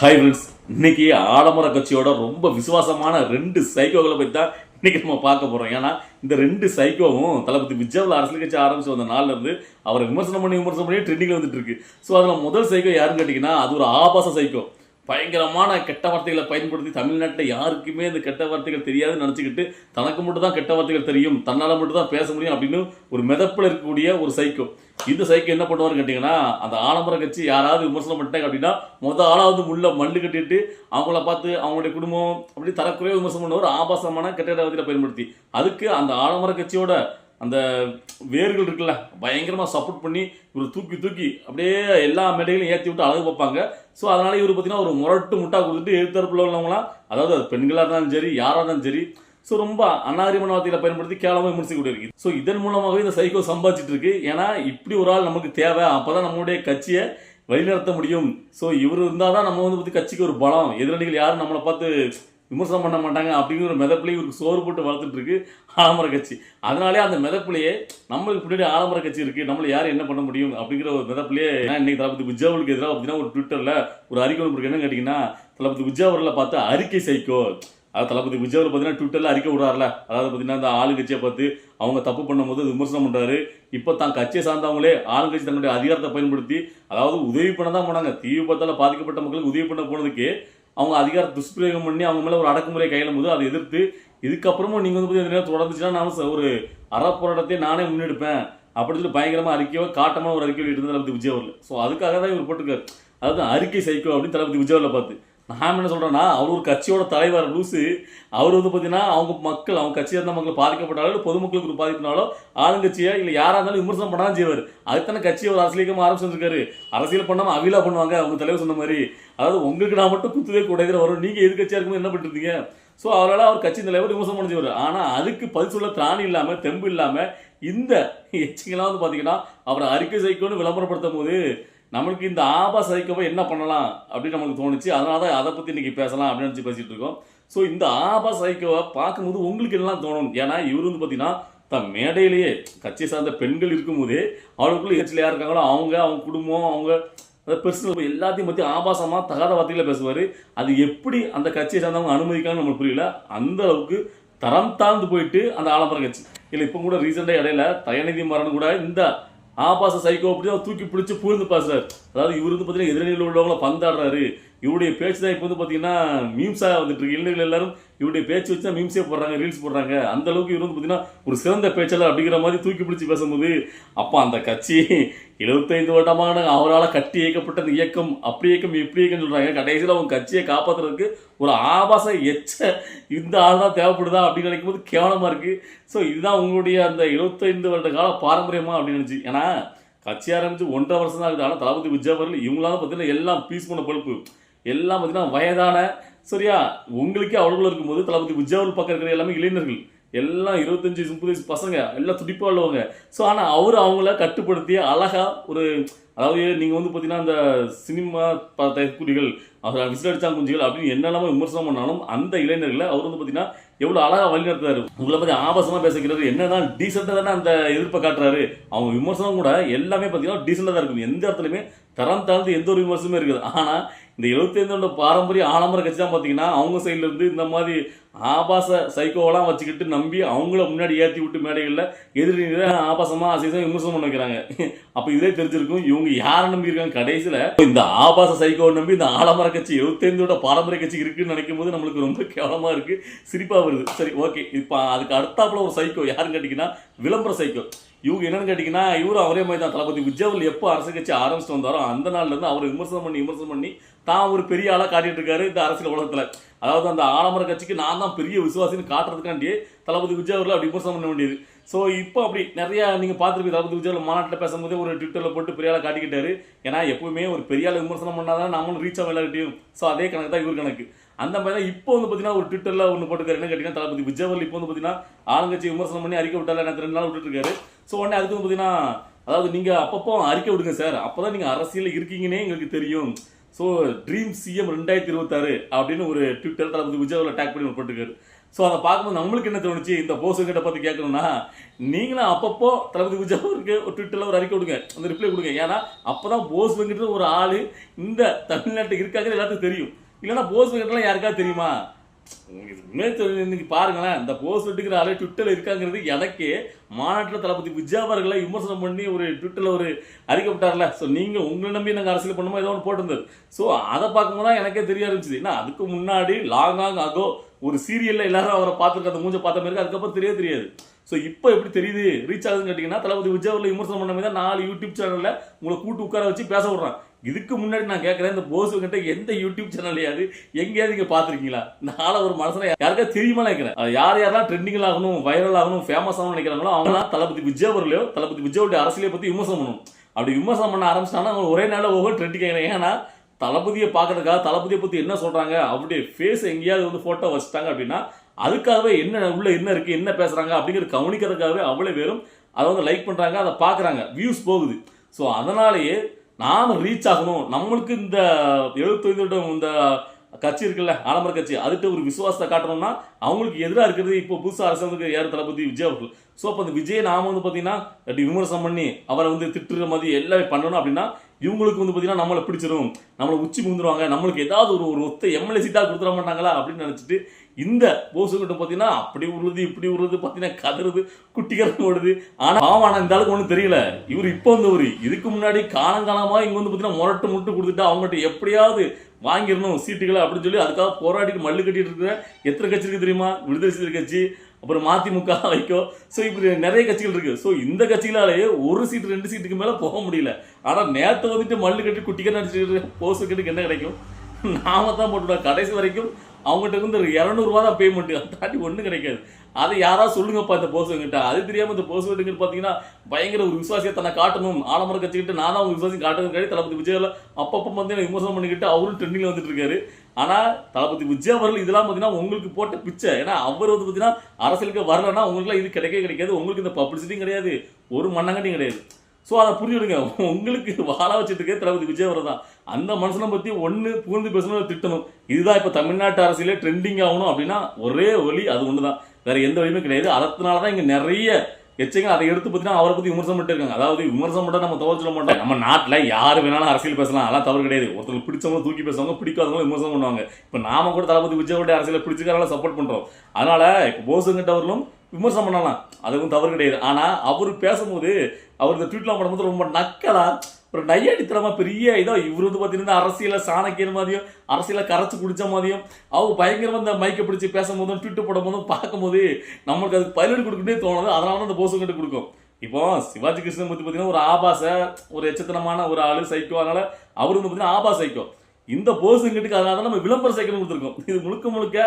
Hi friends இன்னைக்கு ஆடம்பர கட்சியோட ரொம்ப விசுவாசமான ரெண்டு சைக்கோகளை பற்றி தான் இன்னைக்கு நம்ம பார்க்க போகிறோம் ஏன்னா இந்த ரெண்டு சைக்கோவும் தளபதி விஜயவில் அரசியல் கட்சி ஆரம்பிச்சு வந்த நாள்ல இருந்து அவரை விமர்சனம் பண்ணி விமர்சனம் பண்ணி ட்ரெண்டிங்கில் வந்துட்டு இருக்கு. ஸோ அதில் முதல் சைக்கோ யாருன்னு கேட்டிங்கன்னா அது ஒரு ஆபாச சைக்கோ பயங்கரமான கெட்ட வார்த்தைகளை பயன்படுத்தி தமிழ்நாட்டில் யாருக்குமே இந்த கெட்ட வார்த்தைகள் தெரியாதுன்னு நினச்சிக்கிட்டு தனக்கு மட்டும் தான் கெட்ட வார்த்தைகள் தெரியும் தன்னால் மட்டும் தான் பேச முடியும் அப்படின்னு ஒரு மிதப்பில் இருக்கக்கூடிய ஒரு சைக்கோ. இந்த சைக்கோ என்ன பண்ணுவாருன்னு கேட்டிங்கன்னா அந்த ஆலமர கட்சி யாராவது விமர்சனம் பண்ணிட்டாங்க அப்படின்னா மொதல் ஆளாவது உள்ள மல்லு கட்டிட்டு அவங்கள பார்த்து அவங்களுடைய குடும்பம் அப்படி தரக்குறைய விமர்சனம் பண்ணுவார் ஆபாசமான கெட்ட வார்த்தைகளை பயன்படுத்தி. அதுக்கு அந்த ஆலம்பர கட்சியோட அந்த வேர்கள் இருக்குல்ல பயங்கரமாக சப்போர்ட் பண்ணி இவர் தூக்கி தூக்கி அப்படியே எல்லா மேடைகளையும் ஏற்றி விட்டு அழகு பார்ப்பாங்க. ஸோ அதனால் இவர் பார்த்தீங்கன்னா ஒரு முரட்டு முட்டா கொடுத்துட்டு எதிர்த்தரப்புல உள்ளவங்களாம் அதாவது அது பெண்களாக இருந்தாலும் சரி யாராக இருந்தாலும் சரி ஸோ ரொம்ப அநாகரிகமான வார்த்தைகளை பயன்படுத்தி கேவலமாக விமர்சிக்க கூடியிருக்கு. ஸோ இதன் மூலமாகவே இந்த சைக்கோ சம்பாதிச்சிட்டு இருக்கு. ஏன்னா இப்படி ஒரு ஆள் நமக்கு தேவை. அப்பதான் நம்மளுடைய கட்சியை வழிநடத்த முடியும். ஸோ இவர் இருந்தால் தான் நம்ம வந்து பற்றி கட்சிக்கு ஒரு பலம். எதிரணிகள் யாரும் நம்மளை பார்த்து விமர்சனம் பண்ண மாட்டாங்க அப்படிங்கிற ஒரு மிதப்பிலேயே இவருக்கு சோறு போட்டு வளர்த்துட்ருக்கு ஆலமர கட்சி. அதனாலே அந்த மிதப்பிலேயே நம்மளுக்கு பின்னாடி ஆலமர கட்சி இருக்குது நம்மளை யார் என்ன பண்ண முடியும் அப்படிங்கிற ஒரு மிதப்பிலேயே இன்னைக்கு தளபதி விஜயவலுக்கு எதிராக பார்த்தீங்கன்னா ஒரு ட்விட்டரில் ஒரு அறிக்கை ஒன்று என்ன கேட்டிங்கன்னா தளபதி விஜயவரில் பார்த்து அறிக்கை சைக்கோ அதாவது தளபதி விஜயவர் பார்த்தீங்கன்னா ட்விட்டரில் அறிக்கை விடுறாருல. அதாவது பார்த்தீங்கன்னா அந்த ஆளுங்கட்சியை பார்த்து அவங்க தப்பு பண்ணும்போது விமர்சனம் பண்ணுறாரு இப்போ தான் கட்சியை சார்ந்தவங்களே ஆளுங்கட்சி தங்களுடைய அதிகாரத்தை பயன்படுத்தி அதாவது உதவி பண்ண தான் போனாங்க. தீவிரத்தால் பாதிக்கப்பட்ட மக்களுக்கு உதவி பண்ண போனதுக்கு அவங்க அதிகார துஷ்பிரயோகம் பண்ணி அவங்க மேலே ஒரு அடக்குமுறை கையிலும் போது அதை எதிர்த்து இதுக்கப்புறமும் நீங்கள் வந்து பார்த்தீங்கன்னா தொடர்ந்துச்சுன்னா நான் ச- ஒரு அறப்போராட்டத்தை நானே முன்னெடுப்பேன் அப்படின்னு சொல்லி பயங்கரமாக அறிக்கையோ காட்டமான ஒரு அறிக்கை வெளியிட்டு தளபதி விஜய் ஸோ அதுக்காக தான் இவர் போட்டுக்கார் அதாவது அறிக்கை சைக்கோ அப்படின்னு தளபதி விஜய் பார்த்து. நான் என்ன சொல்கிறேன்னா அவர் ஒரு கட்சியோட தலைவர் லூசு. அவர் வந்து பார்த்தீங்கன்னா அவங்க மக்கள் அவங்க கட்சியாக இருந்த மக்கள் பாதிக்கப்பட்டாலும் இல்லை பொதுமக்களுக்கு ஒரு பாதிப்புனாலோ ஆளுங்கட்சியா இல்லை யாராக இருந்தாலும் விமர்சனம் பண்ணாலும் செய்வார். அதுதானே கட்சியை ஒரு அரசியலுக்கு ஆரம்பிச்சிருக்காரு அரசியல் பண்ணாமல் அவிலா பண்ணுவாங்க அவங்க தலைவர் சொன்ன மாதிரி. அதாவது உங்களுக்கு நான் மட்டும் குத்துவே கூடாது வரும். நீங்கள் எது கட்சியாக இருக்கும்போது என்ன பண்ணிருந்தீங்க ஸோ அவரால் அவர் கட்சி தலைவர் விமர்சனம் பண்ணி செய்வார். ஆனால் அதுக்கு பதில் சொல்ல திராணி இல்லாமல் தெம்பு இல்லாமல் இந்த எச்சிங்கெல்லாம் வந்து பார்த்தீங்கன்னா அவரை அறிக்கை சைக்கோன்னு விளம்பரப்படுத்தும் போது நம்மளுக்கு இந்த ஆபா சகிக்கப்போ என்ன பண்ணலாம் அப்படின்னு நமக்கு தோணுச்சு. அதனால தான் அதை பற்றி இன்றைக்கி பேசலாம் அப்படின்னு நினச்சி பேசிகிட்டு இருக்கோம். ஸோ இந்த ஆபா சகிக்கவை பார்க்கும்போது உங்களுக்கு எல்லாம் தோணும் ஏன்னா இவர் வந்து பார்த்தீங்கன்னா தன் மேடையிலேயே கட்சி சார்ந்த பெண்கள் இருக்கும்போதே அவளுக்குள்ளே கட்சியில் யார் இருக்காங்களோ அவங்க அவங்க குடும்பம் அவங்க பெர்சனல் எல்லாத்தையும் பற்றி ஆபாசமாக தகாத வார்த்தைகளை பேசுவார். அது எப்படி அந்த கட்சியை சார்ந்தவங்க அனுமதிக்கான்னு நம்மளுக்கு புரியல. அந்த அளவுக்கு தரம் தாழ்ந்து போயிட்டு அந்த ஆலம்பரம் கட்சி. இல்லை இப்போ கூட ரீசெண்டாக இடையில தயநிதி மரணம் கூட இந்த ஆபாச சைக்கோ அப்படி தூக்கி பிடிச்சி பூர்ந்து பாசுறாரு அதாவது இவர் வந்து பார்த்தீங்கன்னா எதிரணியில் உள்ளவங்கள பந்தாடுறாரு. இவருடைய பேச்சு தான் இப்போ வந்து பார்த்தீங்கன்னா மீம்ஸாக வந்துட்டு இருக்கு. இளைஞர்கள் எல்லாரும் இவருடைய பேச்சு வச்சு தான் மீம்ஸே போடுறாங்க ரீல்ஸ் போடுறாங்க. அந்த அளவுக்கு இவர் வந்து பார்த்தீங்கன்னா ஒரு சிறந்த பேச்சாளர் அப்படிங்கிற மாதிரி தூக்கி பிடிச்சி பேசும்போது அப்போ அந்த கட்சி எழுபத்தைந்து வருடமான அவரால் கட்டி இயக்கப்பட்ட அந்த இயக்கம் அப்படி இயக்கம் இப்படி இயக்கம் சொல்கிறாங்க கடைசியில் அவங்க கட்சியை காப்பாத்துறதுக்கு ஒரு ஆபாச எச்ச இந்த ஆள் தான் தேவைப்படுதா அப்படின்னு நினைக்கும் போது கேவலமாக இருக்குது ஸோ இதுதான் உங்களுடைய அந்த எழுபத்தைந்து வருட கால பாரம்பரியமாக அப்படின்னு நினச்சி. ஏன்னா கட்சி ஆரம்பித்து ஒன்றரை வருஷம் தான் இருக்குது ஆனால் தளபதி விஜய் அவர்கள் இவங்களால பார்த்தீங்கன்னா எல்லாம் பீஸ் பண்ண பொழுப்பு. எல்லாம் பார்த்தீங்கன்னா வயதான சரியா? உங்களுக்கே அவ்வளோ இருக்கும்போது தளபதி உஜாவல் பக்கம் இருக்கிற எல்லாமே இளைஞர்கள். எல்லாம் இருபத்தஞ்சி முப்பது வயசு பசங்க எல்லாம் துடிப்பாக உள்ளவங்க. ஸோ ஆனால் அவர் அவங்கள கட்டுப்படுத்தி அழகாக ஒரு அதாவது நீங்கள் வந்து பார்த்தீங்கன்னா அந்த சினிமா தயக்குடிகள் அவர் விசிலடிச்சா குஞ்சுகள் அப்படின்னு என்னெல்லாம விமர்சனம் பண்ணாலும் அந்த இளைஞர்களை அவர் வந்து பார்த்தீங்கன்னா எவ்வளோ அழகாக வழிநடத்துறாரு. உங்களை பற்றி ஆபாசமாக பேசுகிறாரு என்னதான் டீசெண்டாக தானே அந்த எதிர்ப்பை காட்டுறாரு. அவங்க விமர்சனம் கூட எல்லாமே பார்த்தீங்கன்னா டீசெண்டாக தான் இருக்கும் எந்த இடத்துலையுமே தரம் தாழ்ந்து எந்த ஒரு விமர்சனமே இருக்குது. ஆனால் இந்த எழுபத்தைந்தோட பாரம்பரிய ஆலம்பர கட்சி தான் பார்த்தீங்கன்னா அவங்க சைட்லேருந்து இந்த மாதிரி ஆபாச சைக்கோவெல்லாம் வச்சுக்கிட்டு நம்பி அவங்கள முன்னாடி ஏற்றி விட்டு மேடைகளில் எதிரில ஆபாசமாக அசைசம் விமர்சனம் பண்ண வைக்கிறாங்க. அப்போ இதே தெரிஞ்சிருக்கும் இவங்க யாரை நம்பி இருக்காங்க கடைசியில்? இந்த ஆபாச சைக்கோவை நம்பி இந்த ஆலமர கட்சி எழுபத்தைந்தோட பாரம்பரிய கட்சி இருக்குன்னு நினைக்கும் போது நம்மளுக்கு ரொம்ப கேவலமாக இருக்கு சிரிப்பாக வருது. சரி ஓகே இப்போ அதுக்கு அடுத்தாப்புல ஒரு சைக்கோ யாருன்னு கேட்டிங்கன்னா விளம்பர சைக்கோ இவங்க என்னன்னு கேட்டிங்கன்னா இவரும் அவரே மாதிரி தான். தளபதி விஜயவல் எப்போ அரசு கட்சி ஆரம்பிச்சுட்டு வந்தாரோ அந்த நாள்ல இருந்து அவர் விமர்சனம் பண்ணி விமர்சனம் பண்ணி தான் ஒரு பெரிய ஆளாக காட்டிகிட்டு இருக்காரு இந்த அரசியல் உலகத்தில். அதாவது அந்த ஆலமர கட்சிக்கு நான் தான் பெரிய விசுவாசின்னு காட்டுறதுக்காண்டியே தளபதி விஜய் அவர்கள் அப்படி விமர்சனம் பண்ண வேண்டியது. ஸோ இப்போ அப்படி நிறையா நீங்கள் பார்த்துருப்பீங்க தளபதி விஜய் மாநாட்டில் பேசும்போதே ஒரு ட்விட்டரில் போட்டு பெரிய ஆளை காட்டிக்கிட்டாரு. ஏன்னா எப்பவுமே ஒரு பெரிய ஆளை விமர்சனம் பண்ணாதான் நம்மளும் ரீச் ஆகும் எல்லார்கிட்டையும். ஸோ அதே கணக்கு தான் இவர் கணக்கு. அந்த மாதிரி தான் இப்போ வந்து பார்த்தீங்கன்னா ஒரு ட்விட்டரில் ஒன்று போட்டுக்காரு என்ன கேட்டிங்கன்னா தளபதி விஜய் அவர்கள் இப்போ வந்து பார்த்தீங்கன்னா ஆளுங்கட்சி விமர்சனம் பண்ணி அறிக்கை விட்டால எனக்கு ரெண்டு நாள் விட்டுருக்காரு ஸோ உடனே அதுக்கு வந்து பார்த்தீங்கன்னா அதாவது நீங்கள் அப்பப்போ அறிக்கை விடுங்க சார். அப்போ தான் நீங்கள் அரசியலில் இருக்கீங்கன்னே எங்களுக்கு தெரியும். ஸோ ட்ரீம் சிஎம் ரெண்டாயிரத்தி இருபத்தாறு அப்படின்னு ஒரு ட்விட்டர் தளபதி விஜயாவில் அவர்களை டேக் பண்ணி ஒரு போட்டுருக்காரு ஸோ அதை பார்க்கும்போது நம்மளுக்கு என்ன தோணுச்சு? இந்த போஸ் கிட்ட பற்றி கேட்கணும்னா நீங்களும் அப்பப்போ தளபதி விஜய் ஒரு ட்விட்டரில் ஒரு அறிக்கை கொடுங்க. அந்த ரிப்ளை கொடுங்க. ஏன்னா அப்போ தான் போஸ் வெங்கட் ஒரு ஆள் இந்த தமிழ்நாட்டுக்கு இருக்காங்க எல்லாத்துக்கும் தெரியும். இல்லைன்னா போஸ் வெங்கட்லாம் யாருக்காவது தெரியுமா? உங்களுக்கு தெரியும் இன்னைக்கு பாருங்களேன் இந்த போஸ் வெட்டுக்கிற ஆளே ட்விட்டரில் இருக்காங்கிறது எனக்கே மாநாட்டில் தளபதி விஜய் விமர்சனம் பண்ணி ஒரு ட்விட்டரில் ஒரு அறிக்கை விட்டார்ல. ஸோ நீங்கள் உங்களை நம்பி நாங்கள் அரசியல் பண்ணுமோ? ஏதோ ஒன்று போட்டிருந்தது. ஸோ அதை பார்க்கும்போது தான் எனக்கே தெரிய ஆரம்பிச்சது. ஏன்னா அதுக்கு முன்னாடி லாங் லாங் ஆகோ ஒரு சீரியலில் எல்லாரும் அவரை பார்த்துருக்க அந்த மூஞ்ச பார்த்த மாதிரி அதுக்கப்புறம் தெரிய தெரியாது. ஸோ இப்போ எப்படி தெரியுது? ரீச் ஆகுதுன்னு கேட்டிங்கன்னா தளபதி விஜய் விமர்சனம் பண்ண மாதிரி தான் நாலு யூடியூப் சேனலில் உங்களை கூட்டு உட்கார வச்சு பேச விட்றான். இதுக்கு முன்னாடி நான் கேட்குறேன் இந்த போஸ் கிட்ட எந்த யூடியூப் சேனல்லையாவது எங்கேயாவது இங்கே பார்த்துருக்கீங்களா நாளை ஒரு மனசில் யாருக்கா தெரியுமா நினைக்கிறேன். அது யார் யாரெல்லாம் ட்ரெண்டிங்கில் ஆகணும் வைரல் ஆகணும் ஃபேமஸ் ஆகணும் நினைக்கிறாங்களோ அவங்களாம் தளபதி விஜய் அவர்களையோ தளபதி விஜயோடைய அரசியலை பற்றி விமர்சனம் பண்ணணும். அப்படி விமர்சனம் பண்ண ஆரம்பிச்சிட்டாங்கன்னா அவங்க ஒரே நாளில் ஒவ்வொரு ட்ரெண்டிங் ஆகிறேன் ஏன்னா தளபதியை பார்க்கறதுக்காக தளபதியை பற்றி என்ன சொல்கிறாங்க அப்படியே ஃபேஸ் எங்கேயாவது வந்து ஃபோட்டோ வச்சுட்டாங்க அப்படின்னா அதுக்காகவே என்ன உள்ள என்ன இருக்குது என்ன பேசுகிறாங்க அப்படிங்கிறது கவனிக்கிறதுக்காகவே அவ்வளோ பேரும் அதை வந்து லைக் பண்ணுறாங்க அதை பார்க்குறாங்க. வியூஸ் போகுது. ஸோ அதனாலேயே நாம் ரீச் ஆகணும். நம்மளுக்கு இந்த எழுபத்தைந்து இந்த கட்சி இருக்குல்ல ஆலமர கட்சி அதுகிட்ட ஒரு விசுவாசத்தை காட்டணும்னா அவங்களுக்கு எதிராக இருக்கிறது இப்போ புதுசாக அரசாங்கத்துக்கு யார் தளபதி விஜய் அவர்கள். ஸோ அப்போ அந்த விஜய் நாம வந்து பார்த்தீங்கன்னா அப்படி விமர்சனம் பண்ணி அவரை வந்து திட்டுற மாதிரி எல்லாமே பண்ணணும் அப்படின்னா இவங்களுக்கு வந்து பார்த்தீங்கன்னா நம்மளை பிடிச்சிரும். நம்மளை உச்சி முந்துருவாங்க நம்மளுக்கு ஏதாவது ஒரு ஒரு ஒத்த எம்எல்ஏ சீட்டாக கொடுத்துட மாட்டாங்களா அப்படின்னு நினச்சிட்டு இந்த போசுகிட்ட பார்த்தீங்கன்னா அப்படி உருது இப்படி உருது பார்த்தீங்கன்னா கதறுது குட்டிகரம் ஓடுது. ஆனால் பாவானா இந்த அளவுக்கு ஒன்றும் தெரியல. இவர் இப்போ வந்தவர். இதுக்கு முன்னாடி காலங்காலமாக இங்கே வந்து பார்த்தீங்கன்னா முரட்டு முட்டு கொடுத்துட்டு அவங்ககிட்ட எப்படியாவது வாங்கிடணும் சீட்டுகளை அப்படின்னு சொல்லி அதுக்காக போராடிட்டு மல்லு கட்டிட்டு இருக்கிற எத்தனை கட்சி இருக்குது தெரியுமா? விடுதலை சிறுத்தை கட்சி அப்புறம் மதிமுக வைக்கோ ஸோ இப்படி நிறைய கட்சிகள் இருக்கு. ஸோ இந்த கட்சிகளாலேயே ஒரு சீட்டு ரெண்டு சீட்டுக்கு மேலே போக முடியல. ஆனால் நேற்று வந்துட்டு மல்லு கட்டி குட்டிக்க நடிச்சுட்டு போஸ் கட்டுக்கு என்ன கிடைக்கும்? நாம தான் போட்டுவிடுவோம். கடைசி வரைக்கும் அவங்ககிட்ட இருந்து ஒரு இரநூறுவா தான் பேமெண்ட் அதை தாண்டி ஒன்றும் கிடைக்காது. அதை யாராவது சொல்லுங்கப்பா இந்த போசுவங்கிட்ட அது தெரியாம இந்த போஸ் பார்த்தீங்கன்னா பயங்கர ஒரு விசுவாசியை தன்னை காட்டணும். ஆலமரம் கட்சிக்கிட்டு நான் தான் அவங்க காட்டணும் காட்டுறது கிடையாது தளபதி விஜயில் அப்பப்போ வந்து விமர்சனம் பண்ணிக்கிட்டு அவரும் ட்ரெண்டிங்கில் வந்துட்டு இருக்காரு. ஆனால் தளபதி விஜய் அவர்கள் இதெல்லாம் பார்த்தீங்கன்னா உங்களுக்கு போட்ட பிச்சை. ஏன்னா அவர் வந்து பார்த்தீங்கன்னா அரசியலுக்கு வரலன்னா உங்களுக்குலாம் இது கிடைக்கவே கிடைக்காது. உங்களுக்கு இந்த பப்ளிசிட்டியும் கிடையாது. ஒரு மண்ணங்கட்டியும் கிடையாது. ஸோ அதை புரிஞ்சுடுங்க உங்களுக்கு வாழ வச்சுட்டு இருக்க தளபதி விஜய் தான். அந்த மனுஷனை பற்றி ஒன்று புகுந்து பேசணும் திட்டணும். இதுதான் இப்போ தமிழ்நாட்டு அரசியலே ட்ரெண்டிங் ஆகணும் அப்படின்னா ஒரே ஒலி அது ஒன்று தான் வேறு எந்த வழியுமே கிடையாது. அதனால தான் இங்கே நிறைய எச்சங்க அதை எடுத்து பார்த்தீங்கன்னா அவரை பற்றி விமர்சனம் பண்ணிட்டு இருக்காங்க. அதாவது விமர்சனம் மட்டும் நம்ம தவறு சொல்ல மாட்டோம். நம்ம நாட்டில் யார் வேணாலும் அரசியல் பேசலாம். அதெல்லாம் தவறு கிடையாது. ஒருத்தருக்கு பிடிச்சவங்க தூக்கி பேசுவாங்க பிடிக்காதவங்க விமர்சனம் பண்ணுவாங்க. இப்போ நாம கூட தளபதி விஜயோட அரசியலை பிடிச்சிக்கிறனால சப்போர்ட் பண்ணுறோம் அதனால் இப்போ போசுங்கிட்ட அவர்களும் விமர்சனம் பண்ணலாம். அதுவும் தவறு கிடையாது. ஆனால் அவர் பேசும்போது அவர் இந்த ட்வீட்லாம் பண்ணும்போது ரொம்ப நக்கலாக ஒரு நையடித்தனமாக பெரிய இதோ இவர் வந்து பார்த்தீங்கன்னா அரசியல சாணக்கியர் மாதிரியும் அரசியலை கரைச்சி குடித்த மாதிரியும் அவங்க பயங்கரமாக இந்த மைக்கை பிடிச்சி பேசும்போதும் ட்விட்டு போடும் போதும் பார்க்கும்போது நம்மளுக்கு அதுக்கு பதிலடி கொடுக்கவே தோணுது. அதனால தான் அந்த போசம் கட்டு கொடுக்கும். இப்போ சிவாஜி கிருஷ்ணன் பத்தி பார்த்தீங்கன்னா ஒரு ஆபாச ஒரு எச்சத்தனமான ஒரு ஆளு சைக்கோ அதனால் அவர் வந்து பார்த்தீங்கன்னா ஆபாச சைக்கோ இந்த போஸுங்கிட்டுக்கு அதனால தான் நம்ம விளம்பர சேர்க்கணும் கொடுத்துருக்கோம். இது முழுக்க முழுக்க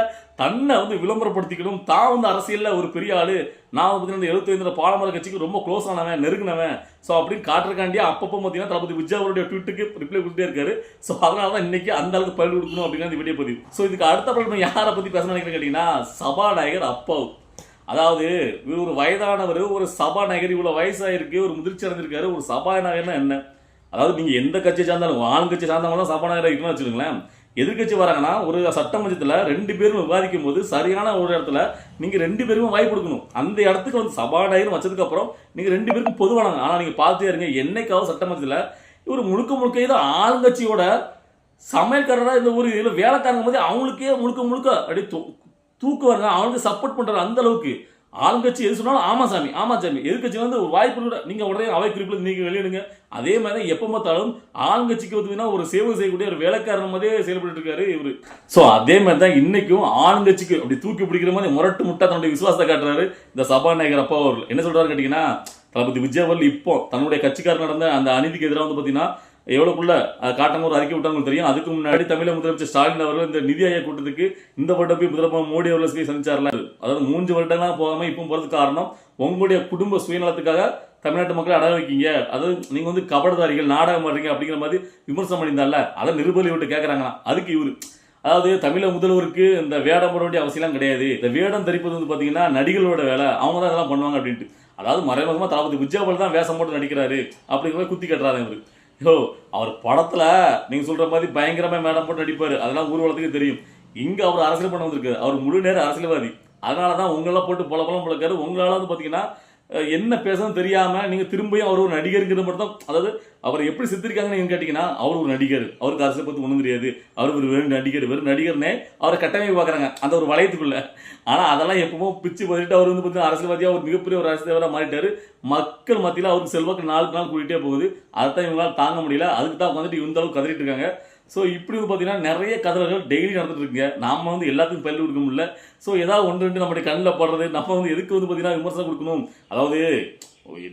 தன்னை வந்து விளம்பரப்படுத்திக்கணும். தான் வந்து அரசியலில் ஒரு பெரிய ஆளு. நான் வந்து இந்த எழுபத்தைந்து பாலமர கட்சிக்கு ரொம்ப க்ளோஸ் ஆனவன் நெருங்கினவன். ஸோ அப்படின்னு காட்டுறக்காண்டியே அப்பப்போ பார்த்தீங்கன்னா தளபதி விஜய் அவருடைய ட்விட்டுக்கு ரிப்ளை கொடுத்துட்டே இருக்காரு. ஸோ அதனால தான் இன்னைக்கு அந்த அளவுக்கு பதில் கொடுக்கணும் அப்படிங்கிற இந்த வீடியோ பதிவு. ஸோ இதுக்கு அடுத்த படம் யாரை பற்றி பேச நினைக்கிறேன் கேட்டிங்கன்னா சபாநாயகர் அப்பாவு. அதாவது இவர் ஒரு வயதானவர் ஒரு சபாநாயகர் இவ்வளோ வயசாகிருக்கு ஒரு முதிர்ச்சி அடைஞ்சிருக்காரு. ஒரு சபாநாயகர்னா என்ன? அதாவது நீங்கள் எந்த கட்சியை சார்ந்தாலும் ஆளுங்கட்சி சார்ந்தவங்க தான் சபாநாயகர் இருக்கணும்னு வச்சுக்கோங்களேன். எதிர்க்கட்சி வராங்கன்னா ஒரு சட்டமன்றத்தில் ரெண்டு பேரும் விவாதிக்கும் போது சரியான ஒரு இடத்துல நீங்கள் ரெண்டு பேருக்கும் வாய்ப்பு கொடுக்கணும். அந்த இடத்துக்கு வந்து சபாநாயகர் வச்சதுக்கப்புறம் நீங்கள் ரெண்டு பேருக்கும் பொதுவானாங்க ஆனால் நீங்கள் பார்த்தே இருங்க என்னைக்காவது சட்டமன்றத்தில் இவர் முழுக்க முழுக்க இது ஆளுங்கட்சியோட சமையல்காரராக இந்த ஒரு இதில் வேலைக்காரங்க போது அவங்களுக்கே முழுக்க முழுக்க அப்படியே தூ தூக்குவாங்க அவனுக்கு சப்போர்ட் பண்ணுறாரு அந்த அளவுக்கு. ஆளுங்கட்சி எது சொன்னாலும் ஆமா சாமி ஆமா சாமி. எதிர்கட்சி வந்து ஒரு வாய்ப்பு கூட நீங்க உடனே அவை குறிப்பில் நீங்க வெளியிடுங்க. அதே மாதிரி தான் எப்போ பார்த்தாலும் ஆளுங்கட்சிக்கு வந்து ஒரு சேவை செய்யக்கூடிய ஒரு வேலைக்காரன் மாதிரியே செயல்பட்டு இருக்காரு இவரு. ஸோ அதே மாதிரி தான் இன்னைக்கும் ஆளுங்கட்சிக்கு அப்படி தூக்கி பிடிக்கிற மாதிரி முரட்டு முட்டா தன்னுடைய விசுவாசத்தை காட்டுறாரு இந்த சபாநாயகர் அப்பா அவர் என்ன சொல்றாரு கேட்டீங்கன்னா தளபதி விஜய் அவர்கள் இப்போ தன்னுடைய கட்சிக்காரர் நடந்த அந்த அநீதிக்கு எதிராக வந்து பார்த்தீங்கன்னா எவ்வளோக்குள்ள காட்டம் அறிக்கை விட்டாங்க தெரியும். அதுக்கு முன்னாடி தமிழக முதலமைச்சர் ஸ்டாலின் அவர்கள் இந்த நிதி ஆயோக் கூட்டத்துக்கு இந்த வருடம் போய் முதலமைச்சர் மோடி அவர்கள் போய் சந்திச்சார்ல. அதாவது மூன்று வருடம்லாம் போகாமல் இப்போ போகிறதுக்கு காரணம் உங்களுடைய குடும்ப சுயநலத்துக்காக தமிழ்நாட்டு மக்களை அடக வைக்கீங்க. அதாவது நீங்கள் வந்து கபடதாரிகள் நாடகம் ஆடுறீங்க அப்படிங்கிற மாதிரி விமர்சனம் பண்ணியிருந்தால அதை நிருபலி விட்டு கேட்குறாங்களா அதுக்கு இவர். அதாவது தமிழக முதல்வருக்கு இந்த வேடம் போட வேண்டிய அவசியம்லாம் கிடையாது. இந்த வேடம் தரிப்பது வந்து பார்த்தீங்கன்னா நடிகளோட வேலை. அவங்க தான் இதெல்லாம் பண்ணுவாங்க அப்படின்ட்டு. அதாவது மறைமுகமாக தளபதி விஜயபால் தான் வேஷம் போட்டு நடிக்கிறாரு. அப்படிங்கிற மாதிரி குத்தி கட்டுறாரு இவர். யோ அவர் படத்தில் நீங்கள் சொல்கிற மாதிரி பயங்கரமாக மேடம் போட்டு நடிப்பார். அதெல்லாம் ஊர்வலத்துக்கு தெரியும். இங்கே அவர் அரசியல் பண்ண வந்திருக்காரு. அவர் முழு நேரம் அரசியல்வாதி. அதனால தான் உங்களெல்லாம் போட்டு பல பலம் பிளக்காரு உங்களால வந்து பார்த்தீங்கன்னா என்ன பேசணும் தெரியாமல் நீங்கள் திரும்பியும் அவர் ஒரு நடிகருங்கிறது மட்டும் தான். அதாவது அவர் எப்படி சித்திருக்காங்கன்னு நீங்கள் கேட்டிங்கன்னா அவர் ஒரு நடிகர். அவருக்கு அரசு பற்றி ஒன்றும் தெரியாது. அவர் ஒரு வெறும் நடிகர். வெறும் நடிகர்னே அவரை கட்டமைப்பு பார்க்குறாங்க. அந்த ஒரு வளையத்துக்குள்ளே. ஆனால் அதெல்லாம் எப்பவோ பிச்சு பதிட்டு அவர் வந்து பார்த்தீங்கன்னா அரசியல்வாதியாக ஒரு மிகப்பெரிய ஒரு அரசியல்வாதியா மாறிட்டார். மக்கள் மத்தியில் அவருக்கு செல்வாக்கு நாளுக்கு நாள் கூட்டிகிட்டே போகுது. அதுதான் இவங்களால் தாங்க முடியல. அதுக்கு தான் வந்துட்டு இந்த அளவுக்கு கதறிட்டு இருக்காங்க. ஸோ இப்படி வந்து பார்த்தீங்கன்னா நிறைய கதறல்கள் டெய்லி நடந்துட்டு இருக்குங்க நாம வந்து எல்லாத்துக்கும் பள்ளி கொடுக்க முடியல. ஸோ ஏதாவது ஒன்று ரெண்டு நம்முடைய கண்ணில் படுறது நம்ம வந்து எதுக்கு வந்து பார்த்தீங்கன்னா விமர்சனம் கொடுக்கணும்? அதாவது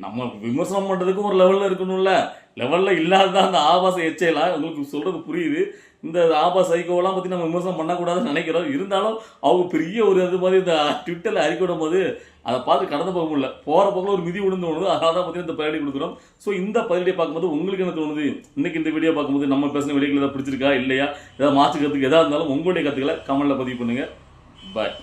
நம்ம விமர்சனம் பண்ணுறதுக்கும் ஒரு லெவலில் இருக்கணும்ல. லெவலில் இல்லாத அந்த ஆபாச எச்சையெல்லாம் உங்களுக்கு சொல்கிறது புரியுது. இந்த ஆபாச ஐக்கோவெல்லாம் பற்றி நம்ம விமர்சனம் பண்ணக்கூடாதுன்னு நினைக்கிறோம். இருந்தாலும் அவங்க பெரிய ஒரு இது மாதிரி இந்த ட்விட்டரில் அறிக்கவிடும் போது அதை பார்த்து கடந்து போக முடியல. போகிற போக்கில் ஒரு மிதி விழுந்து தோணுது அதனால தான் பார்த்தீங்கன்னா இந்த பதிலடி கொடுக்குறோம். ஸோ இந்த பதிலடியை பார்க்கும்போது உங்களுக்கு என்ன தோணுது? இன்னைக்கு இந்த வீடியோ பார்க்கும்போது நம்ம பேசின வீடியோக்கள் ஏதாவது பிடிச்சிருக்கா? இல்லையா? ஏதாவது மாற்றுக்கிறதுக்கு எதாக இருந்தாலும் உங்களுடைய கற்றுக்களை கமெண்டில் பதிவு பண்ணுங்கள் பாய்